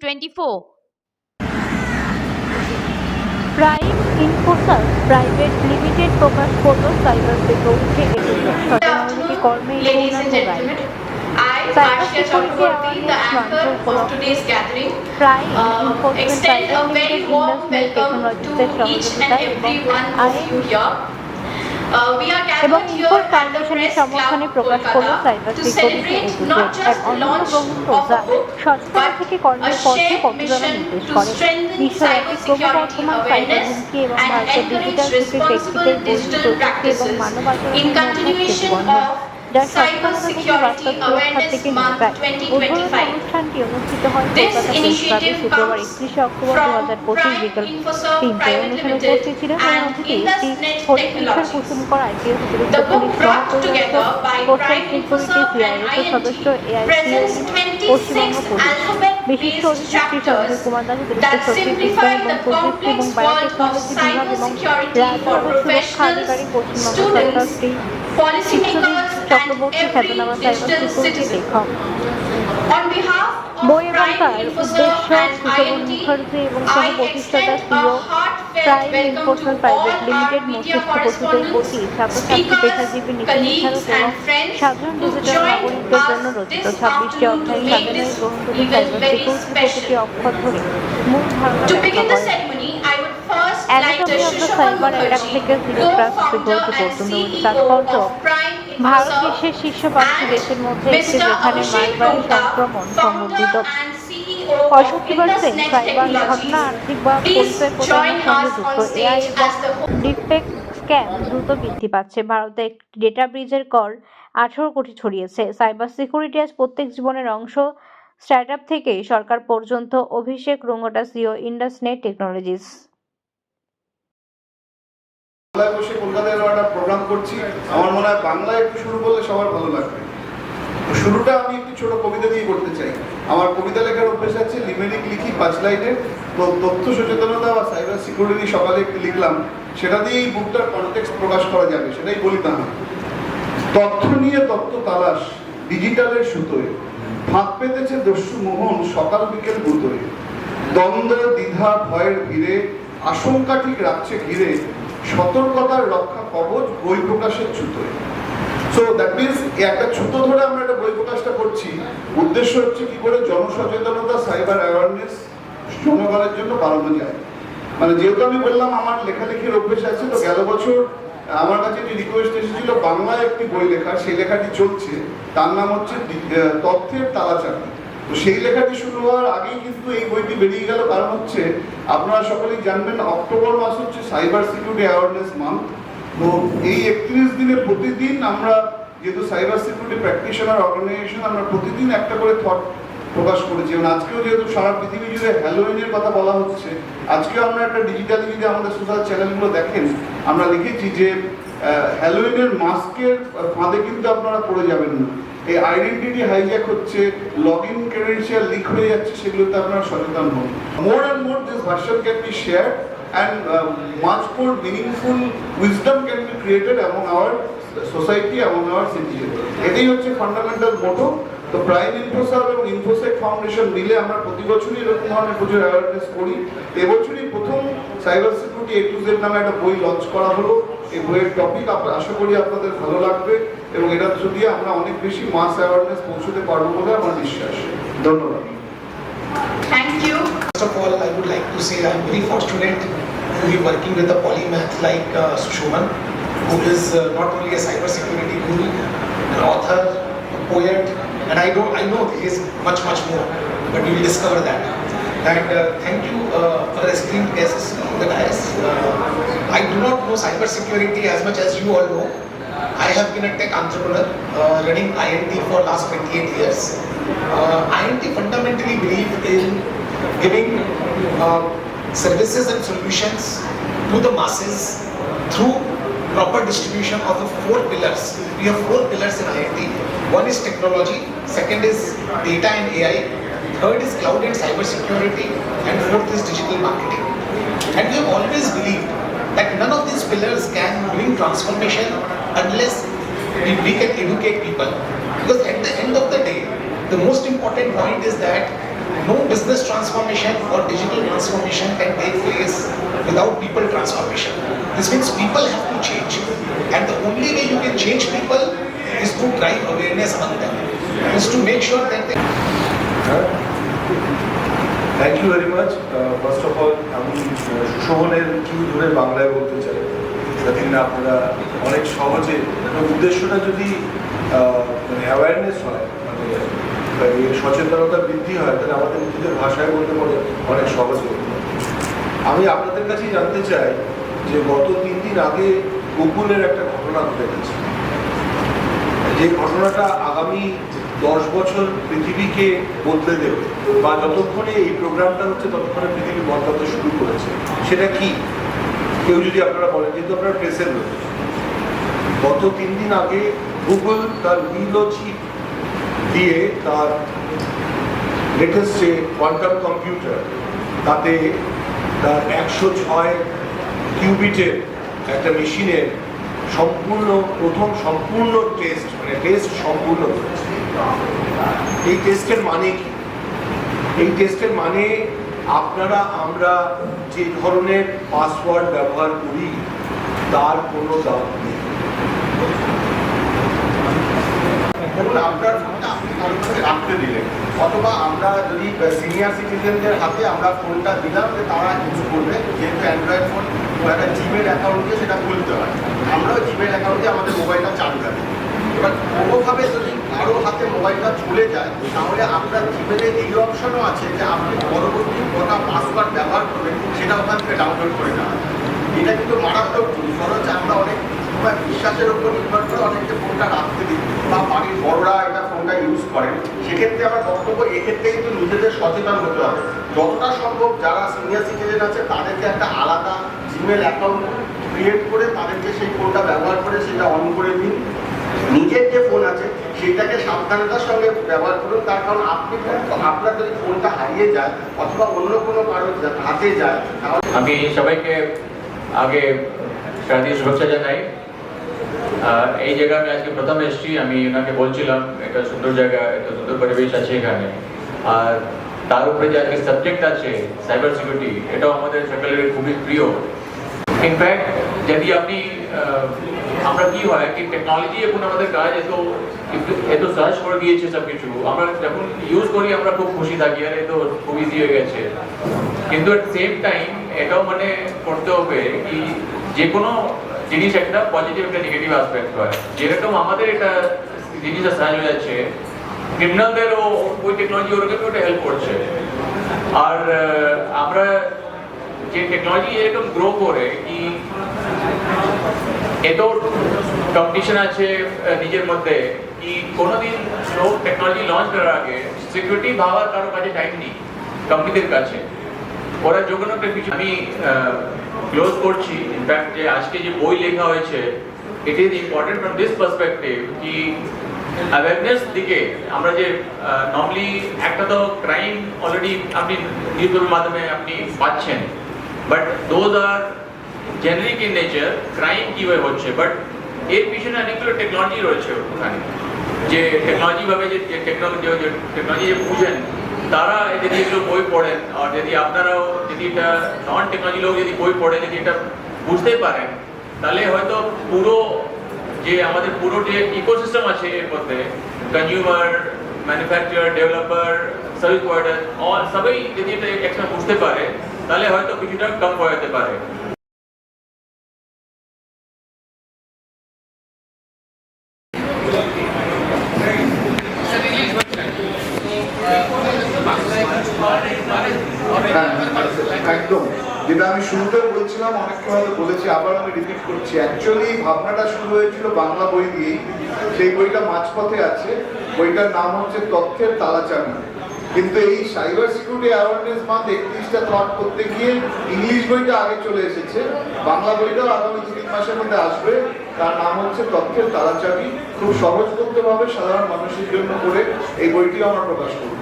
24. Prime Infoserv private limited প্রকাশ করল cyber security edition Ladies and gentlemen, I, Cyber Chakraborty, the anchor of of today's gathering, uh, extend a very warm welcome to each and every one of you here. এবং ইকোর ফাউন্ডেশনের সমর্থনে প্রকাশ করল cyber security expert এক অন্যতম প্রমুখ প্রজা সরকার থেকে কর্মের পথে প্রতিবেদন নির্দেশ করে বিষয়ে একটি ক্রমবর্ধমান এবং ভারতের ডিজিটাল এবং মানব in আচরণের মধ্যে continuation সেতুবন্ধন of যা Cyber সচেতনতা থেকে সুরক্ষা নির্বাক উদ্বোধন 2025. অনুষ্ঠানটি অনুষ্ঠিত হয় কলকাতা প্রেস ক্লাবে শুক্রবার একত্রিশে অক্টোবর দু হাজার পঁচিশ বিকেল Infoserve তিনটে Private অনুষ্ঠানে উপস্থিত ছিলেন and অতিথি IndusNet Shri Harikrishna Technologies. Kusumkar IPS অতিরিক্ত পুলিশ মহাপরিদর্শক সিআইএস সদস্য এআইসিএল পশ্চিমবঙ্গ 26 পুলিশ বিশিষ্ট অতিথি chapters কুমার দাস অতিরিক্ত that সচিব simplify বিজ্ঞান এবং the প্রযুক্তি এবং বায়োটেকনোলজি বিভাগ এবং সুরক্ষা আধিকারিক পশ্চিমবঙ্গ সরকার শ্রী চক্রবর্তী খ্যাতনামা সাইবার সিকিউরিটি. লেখক বই এবং তার উদ্দেশ্য সুশোভন মুখার্জি এবং সহ প্রতিষ্ঠাতা CEO Prime to private limited মস্তিষ্ক correspondents, প্রতি ছাত্রছাত্রী পেশাজীবী নীতি নির্ধারক এবং সাধারণ ডিজিটাল নাগরিকদের জন্য রচিত ছাব্বিশটি অধ্যায় সাধনায় গ্রহণযোগ্য সাইবার সিকিউরিটি প্রতিটি. অক্ষর ধরে মূল ধারণা ব্যাখ্যা করে the Shushovan Cyber Attack Mukherjee, থেকে co-founder security and পর্যন্ত তাৎপর্য ভারত বিশ্বের শীর্ষ পাঁচটি দেশের মধ্যে একটি. যেখানে Gupta, সংক্রমণ of পঁয়ষট্টি পার্সেন্ট সাইবার ঘটনা আর্থিক বা পরিচয় প্রতারণার সঙ্গে যুক্ত এআই. ডিফেক্ট স্ক্যাম দ্রুত বৃদ্ধি পাচ্ছে। ভারতে একটি ডেটা ব্রিজের কর আঠারো কোটি ছড়িয়েছে। সাইবার সিকিউরিটি আজ প্রত্যেক জীবনের অংশ। স্টার্টআপ থেকে সরকার পর্যন্ত Abhishek Rungta CEO Indus Net technologies বাংলায় বসে কলকাতায় একটা প্রোগ্রাম করছি। আমার মনে হয় বাংলায় একটু শুরু করলে সবার ভালো লাগবে। শুরুটা আমি একটি ছোট কবিতা দিয়ে করতে চাই। আমার কবিতা লেখার অভ্যেস আছে লিমেরিক লিখি পাঁচ লাইনের তো তথ্য সচেতনতা বা সাইবার সিকিউরিটি সকালে একটু লিখলাম। সেটা দিয়ে এই বুকটার কনটেক্সট প্রকাশ করা যাবে, সেটাই বলি তাহলে তথ্য নিয়ে তত্ত্ব তালাশ ডিজিটালের সুতোয়। ফাঁক পেতেছে দস্যু মোহন সকাল বিকেল গুতোয় দ্বন্দ্ব, দ্বিধা, ভয়ের ভিড়ে, আশঙ্কা ঠিক রাখছে ঘিরে। সতর্কতার রক্ষা কবচ বই প্রকাশের ছুতোয় সো দ্যাট মিনস একটা ছুতো ধরে আমরা একটা বই প্রকাশটা করছি। উদ্দেশ্য হচ্ছে কি করে জনসচেতনতা, সাইবার অ্যাওয়ারনেস জনগণের জন্য বাড়ানো যায়। মানে যেহেতু আমি বললাম আমার লেখালেখির অভ্যেস আছে, তো গেল বছর আমার কাছে একটি রিকোয়েস্ট এসেছিল, বাংলায় একটি বই লেখা সেই লেখাটি চলছে। তার নাম হচ্ছে তথ্যের তালাচাবি তো সেই লেখাটি শুরু হওয়ার আগেই কিন্তু এই বইটি বেরিয়ে গেল। কারণ হচ্ছে, আপনারা সকলেই জানবেন, অক্টোবর মাস হচ্ছে সাইবার সিকিউরিটি অ্যাওয়ারনেস মান্থ। তো এই একত্রিশ দিনে প্রতিদিন আমরা যেহেতু সাইবার সিকিউরিটি প্র্যাকটিশনার অর্গানাইজেশন, আমরা প্রতিদিন একটা করে থট প্রকাশ করেছি। এবং আজকেও যেহেতু সারা পৃথিবী জুড়ে হ্যালোইনের কথা বলা হচ্ছে, আজকেও আমরা একটা ডিজিটালি যদি আমাদের সোশ্যাল চ্যানেলগুলো দেখেন, আমরা লিখেছি যে হ্যালোইনের মাস্কের ফাঁদে কিন্তু আপনারা পড়ে যাবেন না। এই আইডেন্টিটি হাইজ্যাক হচ্ছে লগ ইন ক্রেডেন্সিয়াল লিক হয়ে যাচ্ছে সেগুলোতে আপনারা সচেতন হন। More and more this version can be share and much more meaningful wisdom can be created among our society, among our citizens. এটাই হচ্ছে ফান্ডামেন্টাল মোটো তো প্রাইম ইনফোসার এবং ইনফোসেক ফাউন্ডেশন মিলে আমরা প্রতি বছরই এরকম ধরনের প্রচুর অ্যাওয়ারনেস করি। এবছরই প্রথম cyber security A to Z নামে একটা বই লঞ্চ করা হলো। এই বইয়ের টপিক আশা করি আপনাদের ভালো লাগবে এবং এটা থ্রু দিয়ে আমরা অনেক বেশি মাস অ্যাওয়ারনেস পৌঁছতে পারবো বলে আমার বিশ্বাস ধন্যবাদ Thank you. First of all, I would like to say I'm very fortunate to be working with a polymath like uh, Sushoman, who is uh, not only a cybersecurity guru, an author, a poet, and I know I know he is much much more, but we will discover that. And uh, thank you uh, for esteemed guests on the dais. Uh, I do not know cybersecurity as much as you all know. I have been a tech entrepreneur uh, running INT for last 28 years. Uh, INT fundamentally believe in giving uh, services and solutions to the masses through proper distribution of the four pillars. We have four pillars in INT. One is technology, second is data and AI, third is cloud and cyber security, and fourth is digital marketing. And we have always believed that none of these pillars can bring transformation unless we, we can educate people. Because at the end of the day, the most important point is that no business transformation or digital transformation can take place without people transformation. This means people have to change. And the only way you can change people is to drive awareness among them. Is to make sure that they thank you very much first of all আমি আহ, সুশোভনের Q ধরে বাংলায় বলতে চাই যাতে না আপনারা অনেক সহজে উদ্দেশ্যটা যদি মানে অ্যাওয়ারনেস হয় মানে সচেতনতা বৃদ্ধি হয় তাহলে আমাদের নিজেদের ভাষায় বলতে পারে অনেক সহজে। আমি আপনাদের কাছেই জানতে চাই যে গত তিন দিন আগে গুগলের একটা ঘটনা ঘটে গেছে যে ঘটনাটা আগামী দশ বছর পৃথিবীকে বদলে দেবে বা যতক্ষণে এই প্রোগ্রামটা হচ্ছে ততক্ষণে পৃথিবী বদলাতে শুরু করেছে, সেটা কি? কেউ যদি আপনারা বলেন, যেহেতু আপনারা প্রেসের লোক, গত তিন দিন আগে গুগল তার উইলো চিপ দিয়ে তার লেটেস্ট যে কোয়ান্টাম কম্পিউটার তাতে তার একশো ছয় কিউবিটের একটা মেশিনের সম্পূর্ণ, প্রথম সম্পূর্ণ টেস্ট মানে টেস্ট সম্পূর্ণ এই টেস্টের মানে কি? এই টেস্টের মানে আপনারা, আমরা যে ধরনের পাসওয়ার্ড ব্যবহার করি, তার কোনো দাম নেই। ধরুন আপনার ফোনটা আপনি কারোর কাছে রাখতে দিলেন। অথবা আমরা যদি সিনিয়র সিটিজেনদের হাতে আমরা ফোনটা দিলাম যে তারা ইউজ করবে, যেহেতু অ্যান্ড্রয়েড ফোন একটা জিমেল অ্যাকাউন্ট দিয়ে সেটা খুলতে হয়। আমরাও জিমেল অ্যাকাউন্ট আমাদের মোবাইলটা চালু রাখি এবার কোনোভাবে যদি কারও হাতে মোবাইলটা চলে যায়, তাহলে আপনার জিমেলে এই অপশনও আছে যে আপনি পরবর্তী কটা পাসওয়ার্ড ব্যবহার করবেন, সেটা ওখান থেকে ডাউনলোড করে নেওয়া। এটা কিন্তু মারাত্মক কারণ হচ্ছে আমরা অনেক সময় বিশ্বাসের উপর নির্ভর করে অনেককে ফোনটা রাখতে দিই বা বাড়ির বড়রা এটা ফোনটা ইউজ করেন। সেক্ষেত্রে আমার বক্তব্য এক্ষেত্রে কিন্তু নিজেদের সচেতন হতে হবে। যতটা সম্ভব যারা সিনিয়র সিটিজেন আছে, তাদেরকে একটা আলাদা জিমেল অ্যাকাউন্ট ক্রিয়েট করে তাদেরকে সেই ফোনটা ব্যবহার করে সেটা অন করে দিন। নিজের যে ফোন আছে, সেটাকে সাবধানতার সঙ্গে ব্যবহার করুন। তার কারণ আপনি আপনার যদি ফোনটা হারিয়ে যায় অথবা অন্য কোনো কারোর হাতে যায়, তাহলে আমি সবাইকে আগে শারদীয় শুভেচ্ছা জানাই। এই জায়গায় আমি আজকে প্রথম এসেছি, আমি ওনাকে বলছিলাম এটা সুন্দর জায়গা এত সুন্দর পরিবেশ আছে এখানে। আর তার উপরে যে আজকে সাবজেক্ট আছে সাইবার সিকিউরিটি এটাও আমাদের সকলের খুবই প্রিয়। ইনফ্যাক্ট যদি আপনি আমরা কি হয় কি টেকনোলজি এখন আমাদের কাজ এত এত সার্চ করে দিয়েছে সব কিছু আমরা যখন ইউজ করি, আমরা খুব খুশি থাকি, আর এত খুব ইজি হয়ে গেছে। কিন্তু এট সেম টাইম এটাও মানে করতে হবে কি, যে কোনো জিনিস একটা পজিটিভ একটা নেগেটিভ অ্যাসপেক্ট হয়, যেরকম আমাদের এটা জিনিসটা সাহায্য হয়ে যাচ্ছে ক্রিমিনালদেরও ওই টেকনোলজি ওরকম ওটা হেল্প করছে। আর আমরা যে টেকনোলজি এরকম গ্রো করে কি, এত কম্পিটিশন আছে নিজের মধ্যে, কি কোনোদিন লোক টেকনোলজি লঞ্চ করার আগে সিকিউরিটি ভাবার কারও কাছে টাইম নেই কোম্পানিদের কাছে। ওরা যে কোনো একটা কিছু আমি ক্লোজ করছি। ইনফ্যাক্ট যে আজকে যে বই লেখা হয়েছে it is important from this perspective কি অ্যাওয়ারনেস দিকে আমরা যে নর্মালি একটা তো ক্রাইম অলরেডি আপনি নিউজ পেপারের মাধ্যমে আপনি পাচ্ছেন। But those are generic in nature crime কীভাবে হচ্ছে? বাট এর পিছনে অনেকগুলো টেকনোলজি রয়েছে ওখানে। যে টেকনোলজি ভাবে যে টেকনোলজি যে টেকনোলজি যে বুঝেন তারা যদি এগুলো বই পড়েন, আর যদি আপনারাও যদি এটা নন টেকনোলজি লোক যদি বই পড়ে, যদি এটা বুঝতে পারেন, তাহলে হয়তো পুরো যে আমাদের পুরো যে ইকোসিস্টেম আছে এর মধ্যে consumer manufacture developer service provider সবাই যদি এটা একসাথে বুঝতে পারে, তাহলে হয়তো কিছুটা কম হয়ে যেতে পারে হ্যাঁ, একদম যেটা আমি শুরুতে বলছিলাম অনেক হয়তো বলেছি, আবার আমি রিপিট করছি। অ্যাকচুয়ালি ভাবনাটা শুরু হয়েছিল বাংলা বই দিয়েই। সেই বইটা মাঝপথে আছে। বইটার নাম হচ্ছে তথ্যের তালাচাবি কিন্তু এই সাইবার সিকিউরিটি অ্যাওয়ারনেস মান্থ একত্রিশটা থট করতে গিয়ে ইংলিশ বইটা আগে চলে এসেছে। বাংলা বইটাও আগামী দু তিন মাসের মধ্যে আসবে। তার নাম হচ্ছে তথ্যের তালাচাবি খুব সহজবোধ্যভাবে সাধারণ মানুষের জন্য করে এই বইটিও আমরা প্রকাশ করব।